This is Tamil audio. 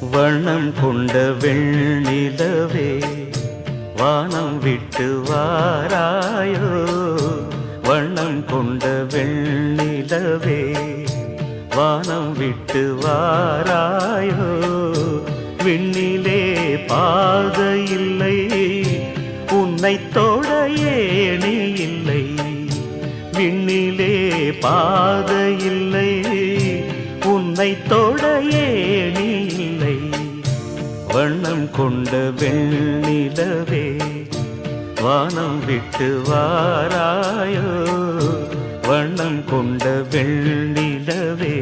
வண்ணம் கொண்ட வெண்ணிலவே வானம் விட்டு வாராயோ? வண்ணம் கொண்ட வெண்ணிலவே வானம் விட்டு வாராயோ? விண்ணிலே பாத இல்லை உன்னை தோட ஏணி இல்லை. விண்ணிலே பாத இல்லை உன்னை தோட ஏணி இல்லை. வண்ணம் கொண்ட வெண்ணிலவே வானம் விட்டு வாராயோ? வண்ணம் கொண்ட வெண்ணிலவே